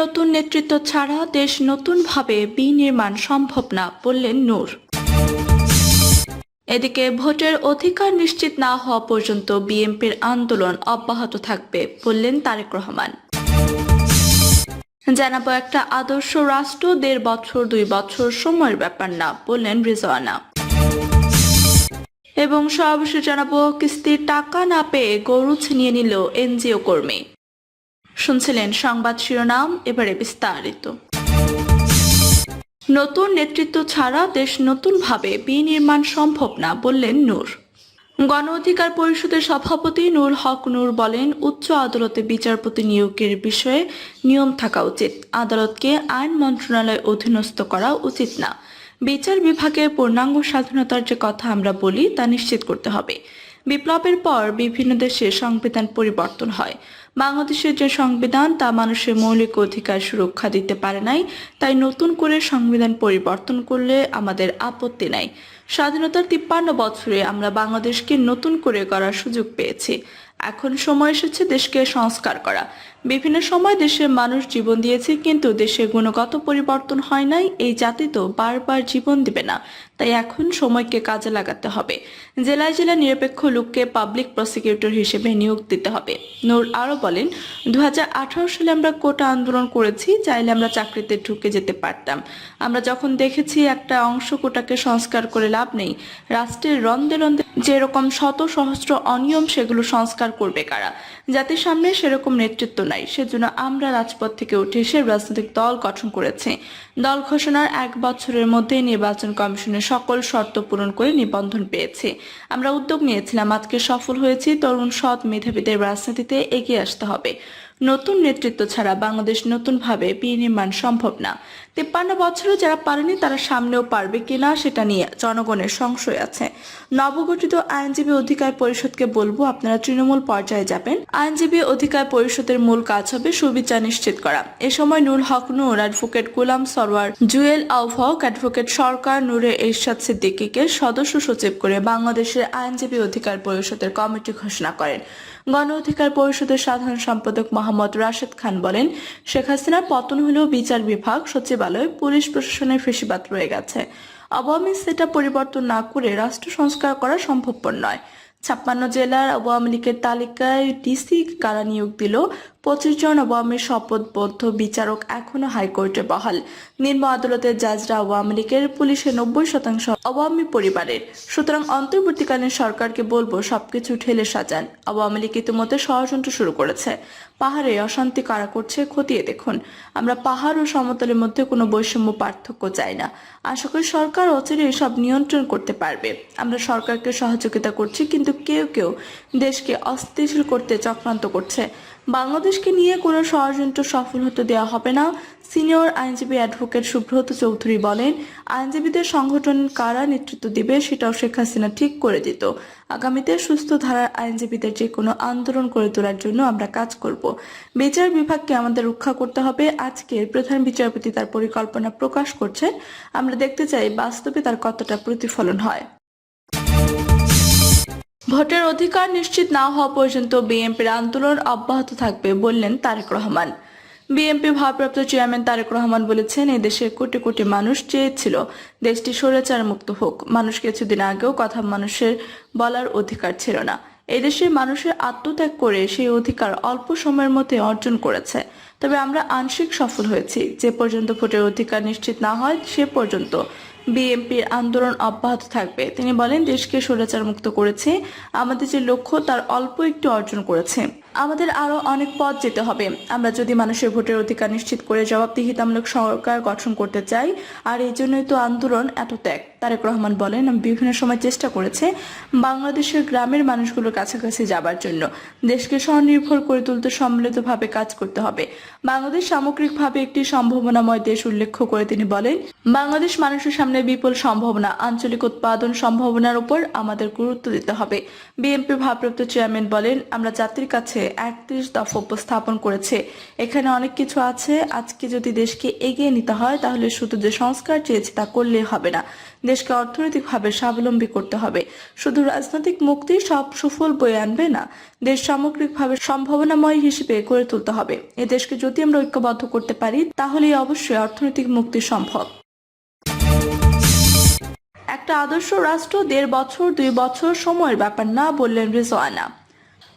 নতুন নেতৃত্ব ছাড়া দেশ নতুনভাবে বিনির্মাণ সম্ভব না, বললেন নূর। এদিকে ভোটের অধিকার নিশ্চিত না হওয়া পর্যন্ত বিএনপির আন্দোলন অব্যাহত থাকবে, বললেন তারেক রহমান। জানাব একটা আদর্শ রাষ্ট্র, দেড় বছর, দুই বছর সময়ের ব্যাপার না, বললেন রিজওয়ানা। এবং সর্বশেষ জানাব, কিস্তির টাকা না পেয়ে গরু ছিনিয়ে নিল এনজিও কর্মী। শুনছিলেন সংবাদ শিরোনাম, এবারে বিস্তারিত। নতুন নেতৃত্ব ছাড়া দেশ নতুনভাবে বিনির্মাণ সম্ভব না, বললেন নূর। গণ অধিকার পরিষদের সভাপতি নূর হক নূর বলেন, উচ্চ আদালতে বিচারপতি নিয়োগের বিষয়ে নিয়ম থাকা উচিত। আদালতকে আইন মন্ত্রণালয় অধীনস্থ করা উচিত না। বিচার বিভাগের পূর্ণাঙ্গ স্বাধীনতার যে কথা আমরা বলি, তা নিশ্চিত করতে হবে। বিপ্লবের পর বিভিন্ন দেশে সংবিধান পরিবর্তন হয়। বাংলাদেশের যে সংবিধান, তা মানুষের মৌলিক অধিকার সুরক্ষা দিতে পারে নাই। তাই নতুন করে সংবিধান পরিবর্তন করলে আমাদের আপত্তি নাই। স্বাধীনতার তিপ্পান্ন বছরে আমরা বাংলাদেশকে নতুন করে করার সুযোগ পেয়েছি। এখন সময় এসেছে দেশকে সংস্কার করা। বিভিন্ন সময় দেশের মানুষ জীবন দিয়েছে, কিন্তু দেশের গুণগত পরিবর্তন হয় নাই। এই জাতি তো বারবার জীবন দিবে না। তাই এখন সময়কে কাজে লাগাতে হবে। জেলায় জেলা নিরপেক্ষ লোককে পাবলিক প্রসিকিউটর হিসেবে নিয়োগ দিতে হবে। নূর আরও বলেন দু হাজার আঠারো সালে আমরা কোটা আন্দোলন করেছি, চাইলে আমরা চাকরিতে ঢুকে যেতে পারতাম। আমরা যখন দেখেছি একটা অংশ কোটাকে সংস্কার করে লাভ নেই, রাষ্ট্রের রন্দে রন্দে যেরকম শত সহস্র অনিয়ম সেগুলো সংস্কার করবে কারা। জাতির সামনে সেরকম নেতৃত্ব নাই, সেজন্য আমরা রাজপথ থেকে উঠে এসে রাজনৈতিক দল গঠন করেছে। দল ঘোষণার এক বছরের মধ্যে নির্বাচন কমিশনের সকল শর্ত পূরণ করে নিবন্ধন পেয়েছে। আমরা উদ্যোগ নিয়েছিলাম, আজকে সফল হয়েছি, তরুণ সৎ মেধাবীদের রাজনীতিতে এগিয়ে আসতে হবে। নতুন নেতৃত্ব ছাড়া বাংলাদেশ নতুনভাবে বিনির্মাণ সম্ভব না। তিপ্পান্ন বছরে যারা পারেনি, তারা সামনেও পারবে কিনা সেটা নিয়ে জনগণের সংশয় আছে। নবগঠিত আইনজীবী অধিকার পরিষদকে বলব, আপনারা তৃণমূল পর্যায়ে যাবেন। আইনজীবী অধিকার পরিষদের মূল কাজ হবে সুবিচার নিশ্চিত করা। এ সময় নুল হক নূর, অ্যাডভোকেট গোলাম সরওয়ার, জুয়েল আউফক অ্যাডভোকেট সরকার নূরে এরশাদ সিদ্দিকীকে সদস্য সচিব করে বাংলাদেশের আইনজীবী অধিকার পরিষদের কমিটি ঘোষণা করেন। গণ অধিকার পরিষদের সাধারণ সম্পাদক মোহাম্মদ রাশেদ খান বলেন, শেখ হাসিনার পতন হলেও বিচার বিভাগ, সচিবালয়, পুলিশ প্রশাসনের ফেসিবাদ রয়ে গেছে। আওয়ামী সেটা পরিবর্তন না করে রাষ্ট্র সংস্কার করা সম্ভবপর নয়। ছাপ্পান্ন জেলার আওয়ামী লীগের তালিকায় ডিসি কারা নিয়োগ দিল পঁচিশ জন আওয়ামী শপথবদ্ধ বিচারক এখনও হাইকোর্টে বহাল। নিম্ন আদালতের জাজরা আওয়ামী লীগের পুলিশের নব্বই শতাংশ আওয়ামী পরিবারের। সুতরাং অন্তর্বর্তীকালীন সরকারকে বলব সবকিছু ঠেলে সাজান। আওয়ামী লীগ ইতিমধ্যে ষড়যন্ত্র শুরু করেছে। পাহাড়ে অশান্তি কারা করছে খতিয়ে দেখুন। আমরা পাহাড় ও সমতলের মধ্যে কোনো বৈষম্য পার্থক্য চাই না। আশা করি সরকার অচিরে এসব নিয়ন্ত্রণ করতে পারবে। আমরা সরকারকে সহযোগিতা করছি, কিন্তু কেউ কেউ দেশকে অস্থিতিশীল করতে চক্রান্ত করছে। বাংলাদেশকে নিয়ে কোনো ষড়যন্ত্র সফল হতে দেওয়া হবে না, সিনিয়র আইনজীবী অ্যাডভোকেট সুব্রত চৌধুরী বলেন, আইনজীবীদের সংগঠন কারা নেতৃত্ব দিবে সেটাও শেখ হাসিনা ঠিক করে দিত। আগামীতে সুস্থ ধারার আইনজীবীদের যে কোনো আন্দোলন করে তোলার জন্য আমরা কাজ করব। বিচার বিভাগকে আমাদের রক্ষা করতে হবে। আজকের প্রধান বিচারপতি তার পরিকল্পনা প্রকাশ করছেন। আমরা দেখতে চাই বাস্তবে তার কতটা প্রতিফলন হয়। ভোটের অধিকার নিশ্চিত না হওয়া পর্যন্ত বিএনপির আন্দোলন অব্যাহত থাকবে বললেন তারেক রহমান। বিএনপি ভারপ্রাপ্ত চেয়ারম্যান তারেক রহমান বলেছেন এই দেশের কোটি কোটি মানুষ চেয়েছিল, দেশটি স্বৈরাচার মুক্ত হোক। মানুষ কিছুদিন আগেও কথা মানুষের বলার অধিকার ছিল না। এদেশের মানুষের আত্মত্যাগ করে সেই অধিকার অল্প সময়ের মধ্যে অর্জন করেছে। তবে আমরা আংশিক সফল হয়েছি। যে পর্যন্ত ভোটের অধিকার নিশ্চিত না হয়, সে পর্যন্ত বিএনপির আন্দোলন অব্যাহত থাকবে। তিনি বলেন, দেশকে স্বৈরাচার মুক্ত করেছে। আমাদের যে লক্ষ্য, তার অল্প একটু অর্জন করেছে। আমাদের আরও অনেক পথ যেতে হবে। আমরা যদি মানুষের ভোটের অধিকার নিশ্চিত করে জবাবদিহিতামূলক সরকার গঠন করতে চাই, আর এই জন্যই তো আন্দোলন এত ত্যাগ, তারেক রহমান বলেন আমি বিভিন্ন সময় চেষ্টা করেছে বাংলাদেশের গ্রামের মানুষগুলোর কাছাকাছি যাবার জন্য। দেশকে স্বনির্ভর করে তুলতে সম্মিলিতভাবে কাজ করতে হবে। বাংলাদেশ সামগ্রিকভাবে একটি সম্ভাবনাময় দেশ উল্লেখ করে তিনি বলেন, বাংলাদেশ মানুষের সামনে বিপুল সম্ভাবনা, আঞ্চলিক উৎপাদন সম্ভাবনার উপর আমাদের গুরুত্ব দিতে হবে। বিএনপি ভারপ্রাপ্ত চেয়ারম্যান বলেন, আমরা জাতির কাছে মধ্যে একত্রিশ দফা উপস্থাপন করেছে। এখানে অনেক কিছু আছে। আজকে যদি দেশকে এগিয়ে নিতে হয়, তাহলে শুধু যে সংস্কার চেয়েছে তা করলে হবে না। দেশকে অর্থনৈতিকভাবে স্বাবলম্বী করতে হবে। শুধু রাজনৈতিক মুক্তি সব সুফল বয়ে আনবে না, দেশ সামগ্রিকভাবে সম্ভাবনাময় হিসেবে গড়ে তুলতে হবে। এ দেশকে যদি আমরা ঐক্যবদ্ধ করতে পারি, তাহলেই অবশ্যই অর্থনৈতিক মুক্তি সম্ভব। একটা আদর্শ রাষ্ট্র দেড় বছর, দুই বছর সময়ের ব্যাপার না বললেন রিজওয়ানা।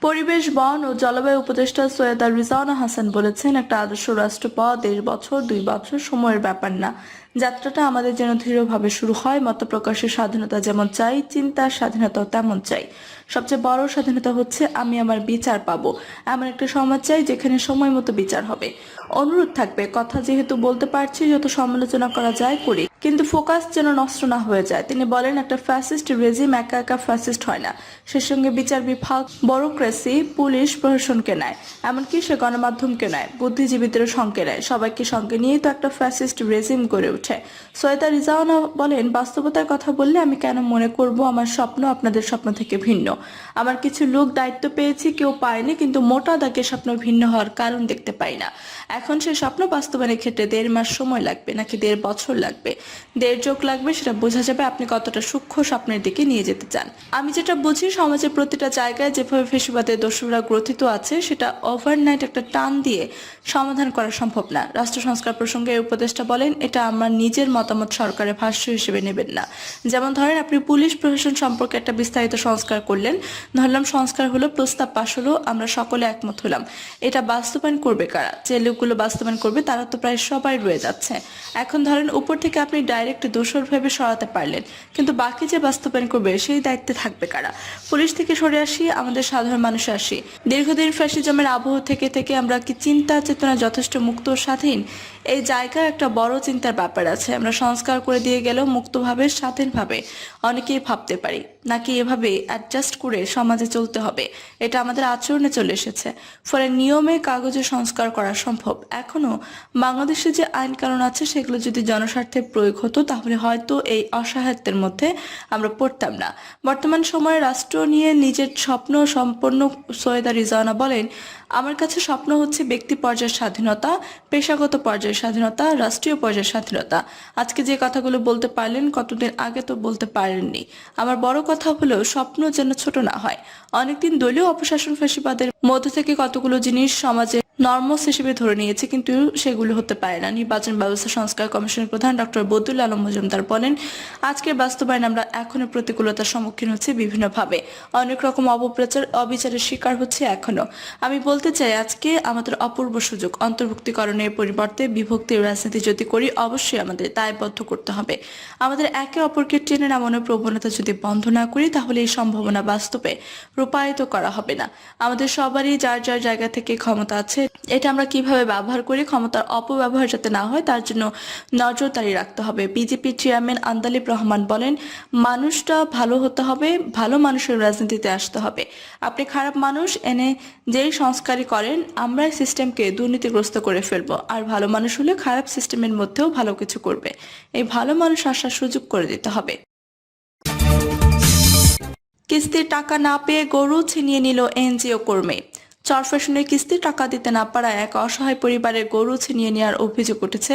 পরিবেশ, বন ও জলবায়ু উপদেষ্টা সৈয়দা রিজানা হাসান বলেছেন, একটা আদর্শ রাষ্ট্র পাওয়া দেড় বছর, দুই বছর সময়ের ব্যাপার না। যাত্রাটা আমাদের যেন দৃঢ়ভাবে শুরু হয় মত প্রকাশের স্বাধীনতা যেমন চাই, চিন্তার স্বাধীনতাও তেমন চাই। সবচেয়ে বড় স্বাধীনতা হচ্ছে আমি আমার বিচার পাবো। এমন একটা সমাজ চাই যেখানে সময় মতো বিচার হবে। অনুরোধ থাকবে, কথা যেহেতু বলতে পারছি, যত সমালোচনা করা যায় করি। কিন্তু ফোকাস যেন নষ্ট না হয়ে যায়। তিনি বলেন, একটা ফ্যাসিস্ট রেজিম একা একা ফ্যাসিস্ট হয় না। সে সঙ্গে বিচার বিভাগ ব্যুরোক্রেসি, পুলিশ প্রশাসনকে নেয়। এমনকি সে গণমাধ্যমকে নেয় বুদ্ধিজীবীদের সঙ্গে নেয়। সবাইকে সঙ্গে নিয়েই তো একটা ফ্যাসিস্ট রেজিম গড়ে ওঠে। সৈয়দা রিজাওয়ানা বলেন, বাস্তবতার কথা বললে আমি কেন মনে করব আমার স্বপ্ন আপনাদের স্বপ্ন থেকে ভিন্ন। আমার কিছু লোক দায়িত্ব পেয়েছি, কেউ পায়নি, কিন্তু মোটা দাগের স্বপ্ন ভিন্ন হওয়ার কারণ দেখতে পাই না। এখন সেই স্বপ্ন বাস্তবায়নের ক্ষেত্রে দেড় মাস সময় লাগবে, নাকি দেড় বছর লাগবে? দেড় যোগ লাগবে, সেটা বোঝা যাবে আপনি কতটা সূক্ষ্ম স্বপ্নের দিকে নিয়ে যেতে চান। আমি যেটা বুঝি, সমাজের প্রতিটা জায়গায় যেভাবে ফেসিবাদের দস্যুরা গ্রথিত আছে, সেটা ওভারনাইট একটা টান দিয়ে সমাধান করা সম্ভব না। রাষ্ট্র সংস্কার প্রসঙ্গে উপদেষ্টা বলেন, এটা আমার নিজের মতামত সরকারের ভাষ্য হিসেবে নেবেন না। যেমন ধরেন, আপনি পুলিশ প্রশাসন সম্পর্কে একটা বিস্তারিত সংস্কার করলেন। ধরলাম, সংস্কার হলো, প্রস্তাব পাশ হলো, আমরা সকলে একমত হলাম। এটা বাস্তবায়ন করবে কারা? যে লোকগুলো বাস্তবায়ন করবে, তারা তো প্রায় সবাই রয়ে যাচ্ছে। এখন ধরেন, উপর থেকে আপনি ডাইরেক্ট দোষর ভেবে সরাতে পারলেন। কিন্তু বাকি যে বাস্তবায়ন করবে, সেই দায়িত্বে থাকবে কারা? পুলিশ থেকে সরে আসি, আমাদের সাধারণ মানুষ আসি। দীর্ঘদিন ফ্যাসিজমের আবহ থেকে থেকে আমরা কি চিন্তা চেতনা যথেষ্ট মুক্ত স্বাধীন? এই জায়গায় একটা বড় চিন্তার ব্যাপার। আছে। আমরা সংস্কার করে দিয়ে গেলেও মুক্তভাবে, স্বাধীনভাবে অনেকেই ভাবতে পারি, নাকি এভাবে অ্যাডজাস্ট করে সমাজে চলতে হবে। এটা আমাদের আচরণে চলে এসেছে। ফলে নিয়মে কাগজে সংস্কার করা সম্ভব। এখনও বাংলাদেশে যে আইন কানুন আছে, সেগুলো যদি জনস্বার্থে প্রয়োগ হতো, তাহলে হয়তো এই অসহায়ত্বের মধ্যে আমরা পড়তাম না। বর্তমান সময়ে রাষ্ট্র নিয়ে নিজের স্বপ্ন সম্পন্ন সৈয়দা রিজানা বলেন আমার কাছে স্বপ্ন হচ্ছে ব্যক্তি পর্যায়ের স্বাধীনতা, পেশাগত পর্যায়ের স্বাধীনতা, রাষ্ট্রীয় পর্যায়ের স্বাধীনতা। আজকে যে কথাগুলো বলতে পারলেন, কতদিন আগে তো বলতে পারেননি। আমার বড় কথা হলো, স্বপ্ন যেন ছোট না হয়। অনেকদিন দলীয় অপশাসন ফেসিবাদের মধ্যে থেকে কতগুলো জিনিস সমাজে নর্মস হিসেবে ধরে নিয়েছে, কিন্তু সেগুলো হতে পারে না। নির্বাচন ব্যবস্থা সংস্কার কমিশনের প্রধান ডক্টর বদুল আলম মজুমদার বলেন, আজকের বাস্তবায়ন আমরা এখনও প্রতিকূলতার সম্মুখীন হচ্ছি বিভিন্নভাবে। অনেক রকম অপপ্রচার, অবিচারের শিকার হচ্ছে এখনও আমি বলতে চাই, আজকে আমাদের অপূর্ব সুযোগ অন্তর্ভুক্তিকরণের পরিবর্তে বিভক্তির রাজনীতি যদি করি, অবশ্যই আমাদের দায়বদ্ধ করতে হবে। আমাদের একে অপরকে টেনে নামানোর প্রবণতা যদি বন্ধ না করি, তাহলে এই সম্ভাবনা বাস্তবে রূপায়িত করা হবে না। আমাদের সবারই যার যার জায়গা থেকে ক্ষমতা আছে এটা আমরা কীভাবে ব্যবহার করি, ক্ষমতার অপব্যবহার যাতে না হয়, তার জন্য নজরদারি রাখতে হবে। বিজেপি চেয়ারম্যান আন্দালিব রহমান বলেন, মানুষটা ভালো হতে হবে, ভালো মানুষের রাজনীতিতে আসতে হবে। আপনি খারাপ মানুষ, এনে যেই সংস্কারই করেন আমরা সিস্টেমকে দুর্নীতিগ্রস্ত করে ফেলব। আর ভালো মানুষ হলে খারাপ সিস্টেমের মধ্যেও ভালো কিছু করবে। এই ভালো মানুষ আসার সুযোগ করে দিতে হবে। কিস্তির টাকা না পেয়ে গরু ছিনিয়ে নিল এনজিও কর্মী। চরফেশনের কিস্তির টাকা দিতে না পারায় এক অসহায় পরিবারের গরু ছিনিয়ে নেওয়ার অভিযোগ উঠেছে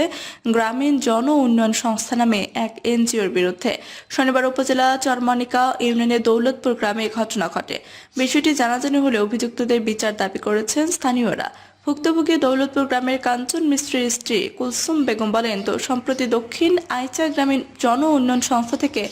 গ্রামীণ জন উন্নয়ন সংস্থা নামে এক এনজিওর বিরুদ্ধে। শনিবার উপজেলা চরমনিকা ইউনিয়নের দৌলতপুর গ্রামে ঘটনা ঘটে। বিষয়টি জানাজানি হলে অভিযুক্তদের বিচার দাবি করেছেন স্থানীয়রা। ভুক্তভোগী দৌলতপুর গ্রামের কাঞ্চন মিস্ত্রির স্ত্রী কুলসুম বেগম বলেন, তো সম্প্রতি দক্ষিণ আইচা গ্রামীণ জন উন্নয়ন সংস্থা থেকে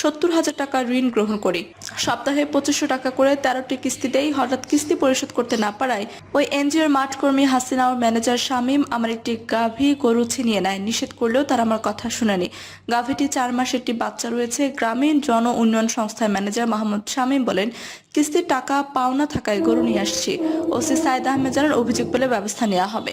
সত্তর হাজার টাকা ঋণ গ্রহণ করি। সপ্তাহে পঁচিশশো টাকা করে তেরোটি কিস্তিতেই হঠাৎ কিস্তি পরিশোধ করতে না পারায় ওই এনজিওর মাঠকর্মী হাসিনা ও ম্যানেজার শামীম আমার একটি গাভী গরু ছিনিয়ে নেয়। নিষেধ করলেও তারা আমার কথা শুনেনি। গাভীটি চার মাসের একটি বাচ্চা রয়েছে। গ্রামীণ জন উন্নয়ন সংস্থার ম্যানেজার মাহমুদ শামীম বলেন, কিস্তির টাকা পাওনা থাকায় গরু নিয়ে আসছি। ওসি সাইদ আহমেদ জানার অভিযোগ পেলে ব্যবস্থা নেওয়া হবে।